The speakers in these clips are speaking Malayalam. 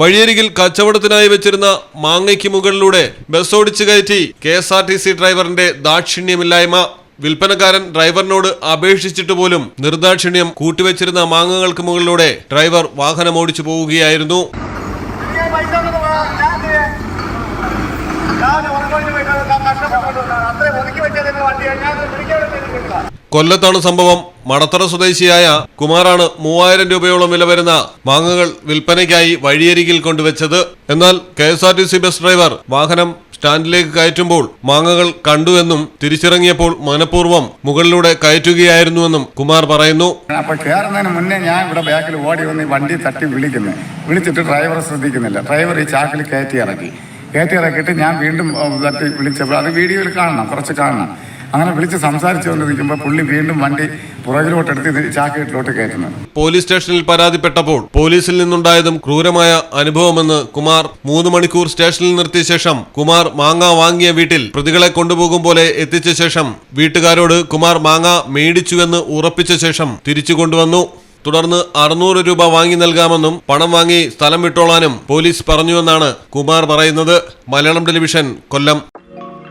വഴിയരികിൽ കച്ചവടത്തിനായി വെച്ചിരുന്ന മാങ്ങയ്ക്ക് മുകളിലൂടെ ബസ് ഓടിച്ചു കയറ്റി K S R T C ഡ്രൈവറിന്റെ ദാക്ഷിണ്യമില്ലായ്മ. വിൽപ്പനക്കാരൻ ഡ്രൈവറിനോട് അപേക്ഷിച്ചിട്ട് പോലും നിർദാക്ഷിണ്യം കൂട്ടിവെച്ചിരുന്ന മാങ്ങകൾക്ക് മുകളിലൂടെ ഡ്രൈവർ വാഹനം ഓടിച്ചു പോവുകയായിരുന്നു. കൊല്ലത്താണ് സംഭവം. മടത്തറ സ്വദേശിയായ കുമാറാണ് മൂവായിരം രൂപയോളം വില വരുന്ന മാങ്ങകൾ വിൽപ്പനയ്ക്കായി വഴിയരികിൽ കൊണ്ടുവച്ചത്. എന്നാൽ K S R T C bus driver വാഹനം സ്റ്റാൻഡിലേക്ക് കയറ്റുമ്പോൾ മാങ്ങകൾ കണ്ടുവെന്നും തിരിച്ചിറങ്ങിയപ്പോൾ മനഃപൂർവം മുകളിലൂടെ കയറ്റുകയായിരുന്നുവെന്നും കുമാർ പറയുന്നു. അപ്പൊ കയറുന്നതിന് മുന്നേ ഞാൻ ഇവിടെ ബാക്കിൽ ഓടി വന്ന് വണ്ടി തട്ടി വിളിക്കുന്നു. വിളിച്ചിട്ട് ഡ്രൈവറെ ശ്രദ്ധിക്കുന്നില്ല. ഡ്രൈവർ ഈ ചാക്കിൽ കയറ്റി ഇറക്കി. കയറ്റി ഇറക്കിയിട്ട് ഞാൻ വീണ്ടും തട്ടി വിളിച്ചപ്പോൾ അത് വീഡിയോയിൽ കാണണം കുറച്ച് കാണണം. അങ്ങനെ വിളിച്ച് സംസാരിച്ചുകൊണ്ടിരിക്കുമ്പോൾ പുള്ളി വീണ്ടും വണ്ടി പുറകിലോട്ടെടുത്ത് ചാക്കിലോട്ട് കയറ്റുന്നത് പോലീസ് സ്റ്റേഷനിൽ പരാതിപ്പെട്ടപ്പോൾ പോലീസിൽ നിന്നുണ്ടായതും ക്രൂരമായ അനുഭവമെന്ന് കുമാർ മൂന്ന് മണിക്കൂർ സ്റ്റേഷനിൽ നിർത്തിയ ശേഷം കുമാർ മാങ്ങ വാങ്ങിയ വീട്ടിൽ പ്രതികളെ കൊണ്ടുപോകും പോലെ എത്തിച്ച ശേഷം വീട്ടുകാരോട് കുമാർ മാങ്ങ മേടിച്ചുവെന്ന് ഉറപ്പിച്ച ശേഷം തിരിച്ചു കൊണ്ടുവന്നു. തുടർന്ന് അറുന്നൂറ് രൂപ വാങ്ങി നൽകാമെന്നും പണം വാങ്ങി സ്ഥലം വിട്ടോളാനും പോലീസ് പറഞ്ഞുവെന്നാണ് കുമാർ പറയുന്നത്. മലയാളം ടെലിവിഷൻ കൊല്ലം.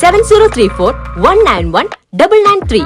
seven zero three four one nine one double nine three